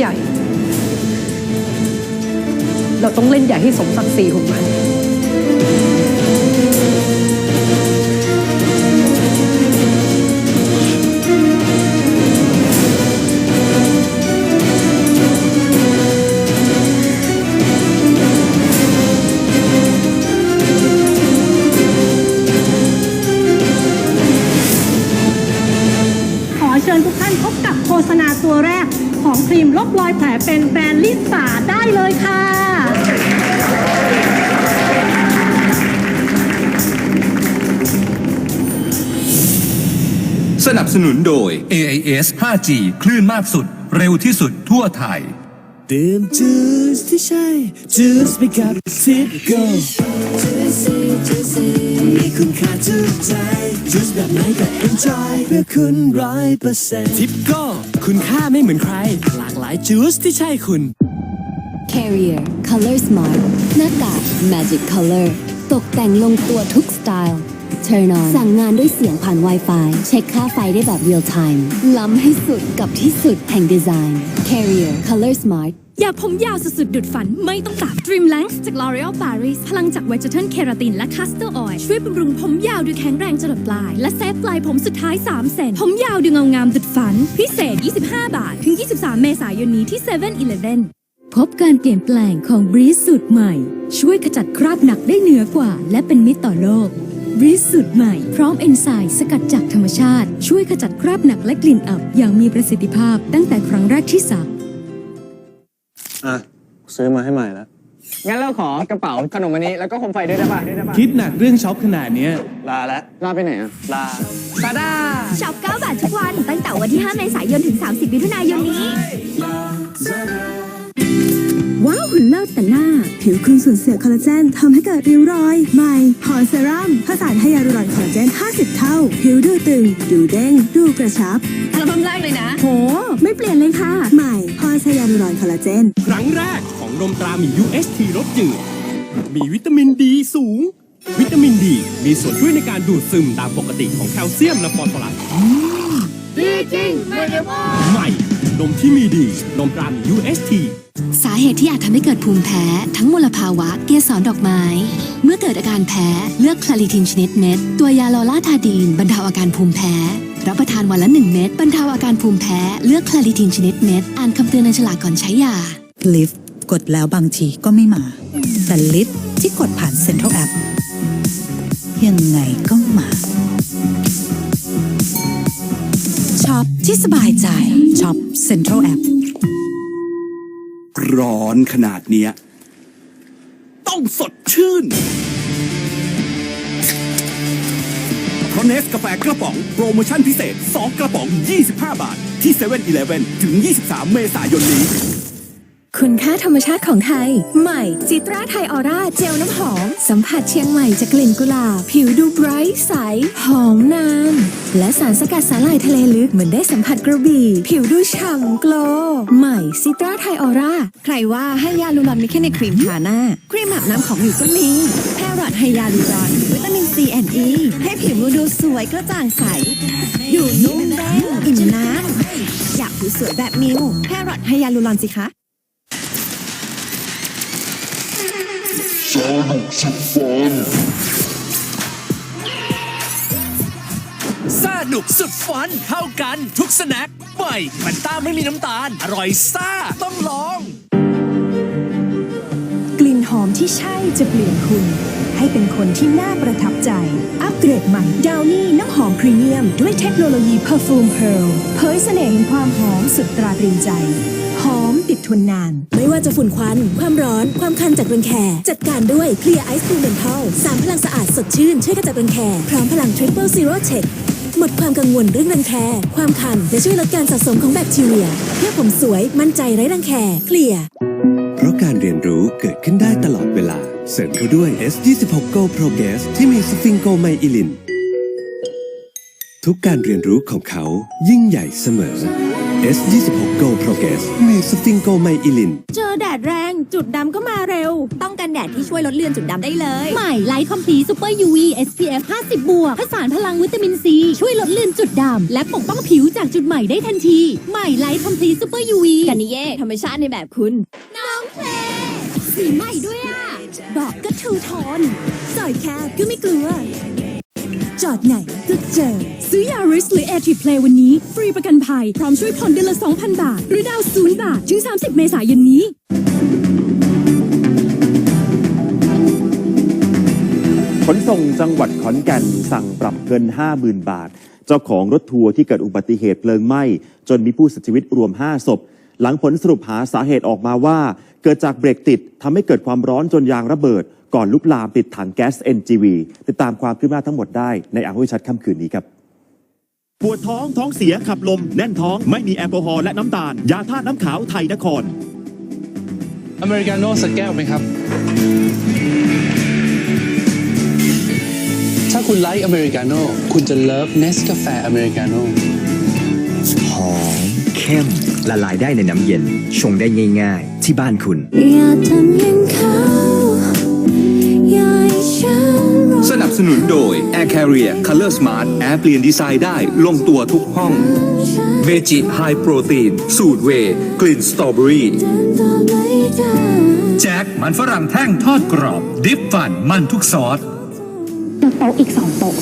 ใหญ่ เราต้องเล่นใหญ่ให้สมศักดิ์ศรีของมันขอเชิญทุกท่านพบกับโฆษณาตัวแรก ของครีมลบรอยแผลเป็นแบรนด์ลิสาได้เลยค่ะ สนับสนุนโดย AIS 5G คลื่นมากสุด เร็วที่สุดทั่วไทยดื่มจู สที่ใช่จูสไปกับทิปโก้มีคุณค่าทุกใจจูสแบบไหนก็ enjoy เพื่อคุณร้อยเปอร์เซ็นต์ทิปโก้คุณค่าไม่เหมือนใคร หลากหลายจูสที่ใช่คุณ Carrier Color Smart หน้ากาก Magic Color ตกแต่งลงตัวทุกสไตล์ Turn on สั่งงานด้วยเสียงผ่าน Wi-Fi เช็คค่าไฟได้แบบ Real Time ล้ำให้สุดกับที่สุดแห่งดีไซน์ Carrier Color Smart อยากผมยาวสุดๆ ดุดฝันไม่ต้องตัด Dream Length จาก L'Oreal Paris พลังจาก Vegetal Keratin และ Castor Oil ช่วยบำรุงผมยาวดูแข็งแรงจรดปลาย และเซฟปลายผมสุดท้าย 3 เซนผมยาวดูเงางามดุดฝัน พิเศษ 25 บาท ถึง 23 เมษายนนี้ที่7 e เ e ่ e อพบการเปลี่ยนแปลงของบรีสสูตรใหม่ ช่วยขจัดคราบหนักได้เหนือกว่า และเป็นมิตรต่อโลกบ รีสสูตรใหม่ พร้อมเอนไซม์สกัดจากธรรมชาติ ช่วยขจัดคราบหนักและกลิ่นอับ อย่างมีประสิทธิภาพตั้งแต่ครั้งแรกที่สักอะ ซื้อมาให้ใหม่แล้ว งั้นเราขอกระเป๋าขนมอันนี้ แล้วก็โคมไฟด้วยได้ป่ะคิดหนักเรื่องช็อปขนาดเนี้ยลาแล้วลาไปไหนอะลาซาด้าช็อป 9 บาททุกวัน ตั้งแต่วันที่ 5 เมษายนถึง 30มิถุนายนนี้ว้าวหุ่นเลิศแต่หน้า ผิวคุณสูญเสียคอลลาเจนทำให้เกิดริ้วรอย ใหม่พอเซรั่มผสานไฮยาลูรอนคอลลาเจน 50 เท่า ผิวดูตึง ดูเด้ง ดูกระชับอัลบั้มแรกเลยนะ โห ไม่เปลี่ยนเลยค่ะ ใหม่พอไฮยาลูรอนคอลลาเจน ครั้งแรกของนมตราหมี UHT รสจืด มีวิตามินดีสูง วิตามินดีมีส่วนช่วยในการดูดซึมตามปกติของแคลเซียมและฟอสฟอรัสดีจริงไม่ได้ว่าใหม่นมที่มีดี นมตราหมี UHT สา เหตุที่อาจทำให้เกิดภูมิแพ้ ทั้งมลภาวะเกสรดอกไม้ เมื่อเกิดอาการแพ้เลือกคลาริทินชนิดเม็ด ตัวยาลอลาทาดีนบรรเทาอาการภูมิแพ้รับประทานวันละ 1 เม็ดบรรเทาอาการภูมิแพ้เลือกคลาริทินชนิดเม็ดอ่านคำเตือนในฉลากก่อนใช้ยาลิฟต์กดแล้วบางทีก็ไม่มา แต่ลิฟต์ที่กดผ่านเซ็นทรัลแอปยังไงก็มาช็อปที่สบายใจช็อปเซ็นทรัลแอป ร้อนขนาดเนี้ย ต้องสดชื่น เพราะเนสกาแฟกระป๋อง โปรโมชั่นพิเศษ 2 กระป๋อง 25 บาท ที่7 e เ e ่ e อถึง 23 เมษายนนี้ คุณค่าธรรมชาติของไทย ใหม่จิตราไทยออร่าเจลน้ำหอม สัมผัสเชียงใหม่จากกลิ่นกุหลาบ ผิวดูไบรท์ใส หอมนาน และสารสกัดสาหร่ายทะเลลึกเหมือนได้สัมผัสกระบี่ ผิวดูฉ่ำโกลใหม่ซิตราไทยออร่าใครว่าให้ยาลูรอนมีแค่ในครีมทาหน้า ครีมอาบน้ำของอยู่ก็มีแพรอดไฮยาลูรอน วิตามินซีแอนอีให้ผิวดูสวยกระจ่างใส อยู่นุ่มเด้งอิ่มน้ำอยากผิวสวยแบบมิวแพรอดไฮยาลูรอนสิคะ สนุกสุดฟันเข้ากันทุกสแน็คใหม่มันต้าไม่มีน้ำตาล อร่อยซ่าต้องลอง กลิ่นหอมที่ใช่จะเปลี่ยนคุณ ให้เป็นคนที่น่าประทับใจ อัปเกรดใหม่ดาวนี่น้ำหอมพรีเมียม ด้วยเทคโนโลยี Perfume Pearl เผยเสน่ห์แห่งความหอมสุดตราตรึงใจ หอม ทนนาน ไม่ว่าจะฝุ่นควัน ความร้อน ความคันจากรังแค จัดการด้วยเคลียร์ไอซ์คูเมนทัลสามพลังสะอาดสดชื่น ช่วยกระจัดรังแค พร้อมพลัง Triple Zero Check หมดความกังวลเรื่องรังแค ความคัน และช่วยลดการสะสมของแบคทีเรีย เพื่อผมสวยมั่นใจไร้รังแคเคลียร์เพราะการเรียนรู้เกิดขึ้นได้ตลอดเวลา เสริมเขาด้วย S26 Go Progress ที่มีสฟิงโกไมอิลิน ทุกการเรียนรู้ของเขายิ่งใหญ่เสมอ S26 Go Progress มีสฟิงโกไมอิลิน เจอแดดแรงจุดดำก็มาเร็ว ต้องกันแดดที่ช่วยลดเลือนจุดดำได้เลย ใหม่ไลท์คอมพลีซูเปอร์ UV SPF 50 บวกผสานพลังวิตามินซี ช่วยลดเลือนจุดดำ และปกป้องผิวจากจุดใหม่ได้ทันที ใหม่ไลท์คอมพลีซูเปอร์ UV กันนิเย่ธรรมชาติในแบบคุณสีใหม่ด้วยอะบอกก็ทูโทนสอยแคบก็ไม่กลัว จอดไหนก็เจอ ซื้อยาริสหรือ a อ r ีเพลวันนี้ ฟรีประกันภัย พร้อมช่วยผ่อนเดือนละ 2,000 บาท หรือดาวศูนย์บาท ถึง 30 เมษายนนี้ขนส่งจังหวัดขอนแก่นสั่งปรับเงิน 50,000 บาท เจ้าของรถทัวร์ที่เกิดอุบัติเหตุเพลิงไหม้ จนมีผู้เสียชีวิตรวม 5 ศพ หลังผลสรุปหาสาเหตุออกมาว่า เกิดจากเบรกติดทำให้เกิดความร้อนจนยางระเบิด ก่อนลุกลามติดถังแก๊ส NGV ติดตามความคืบหน้าทั้งหมดได้ในอ่างวิชัดค่ำคืนนี้ครับปวดท้องท้องเสียขับลม แน่นท้องไม่มีแอลกอฮอล์และน้ำตาล ยาธาตุน้ำขาวไทยนคร อเมริกาโน่สักแก้วไหมครับ ถ้าคุณไลค์อเมริกาโน่คุณจะเลิฟเนสกาแฟอเมริกาโน่หอมเข้มละลายได้ในน้ำเย็น ชงได้ง่าย ๆ ที่บ้านคุณอย่าทำอย่างเขาอย่าให้ฉัน สนับสนุนโดย Air Carrier Color Smart แอร์เปลี่ยนดีไซน์ได้ลงตัวทุกห้องเวจิไฮโปรตีนสูตรเวกลิ่นสตรอเบอรี่แจ็คมันฝรั่งแท่งทอดกรอบ ดิฟฟันมันทุกซอส โต๊ะอีกสองโต๊ะ